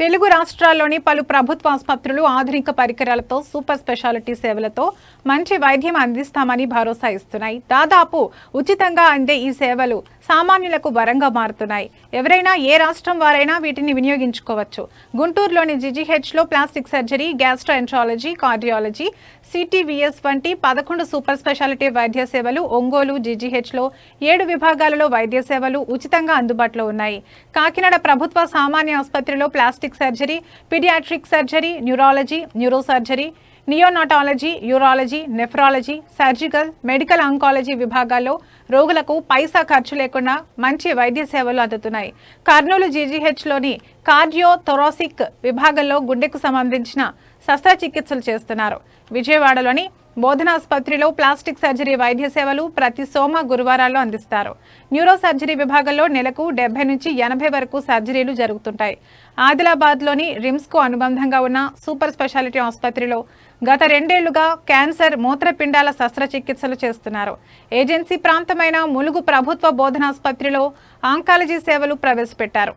తెలుగు రాష్ట్రాల్లోని పలు ప్రభుత్వ ఆసుపత్రులు ఆధునిక పరికరాలతో సూపర్ స్పెషాలిటీ సేవలతో మంచి వైద్యం అందిస్తామని భరోసా ఇస్తున్నాయి. దాదాపు ఉచితంగా అందే ఈ సేవలు. సామాన్యులకు వరంగా మారుతున్నాయి. ఎవరైనా ఏ రాష్ట్రం వారైనా వీటిని వినియోగించుకోవచ్చు. గుంటూరులోని జీజీహెచ్లో plastic surgery gastroenterology cardiology CTVS వంటి పదకొండు సూపర్ స్పెషాలిటీ వైద్య సేవలు ఒంగోలు జీజీహెచ్లో ఏడు విభాగాలలో వైద్య సేవలు ఉచితంగా అందుబాటులో ఉన్నాయి. కాకినాడ ప్రభుత్వ సామాన్య ఆసుపత్రిలో plastic surgery paediatric surgery neurology neuro surgery neonatology urology nephrology surgical medical oncology విభాగాల్లో రోగులకు పైసా ఖర్చు లేకుండా మంచి వైద్య సేవలు అందుతున్నాయి. కర్నూలు జీజీహెచ్లోని కార్డియో థొరాసిక్ విభాగంలో గుండెకు సంబంధించిన శస్త్రచికిత్సలు చేస్తున్నారు. విజయవాడలోని బోధనాసుపత్రిలో ప్లాస్టిక్ సర్జరీ వైద్య సేవలు ప్రతి సోమ గురువారాల్లో అందిస్తారు. న్యూరో సర్జరీ విభాగంలో నెలకు డెబ్బై నుంచి ఎనభై వరకు సర్జరీలు జరుగుతుంటాయి. ఆదిలాబాద్లోని రిమ్స్కు అనుబంధంగా ఉన్న సూపర్ స్పెషాలిటీ ఆసుపత్రిలో గత రెండేళ్ళుగా క్యాన్సర్ మూత్రపిండాల శస్త్రచికిత్సలు చేస్తున్నారు. ఏజెన్సీ ప్రాంతమైన ములుగు ప్రభుత్వ బోధనాసుపత్రిలో ఆంకాలజీ సేవలు ప్రవేశపెట్టారు.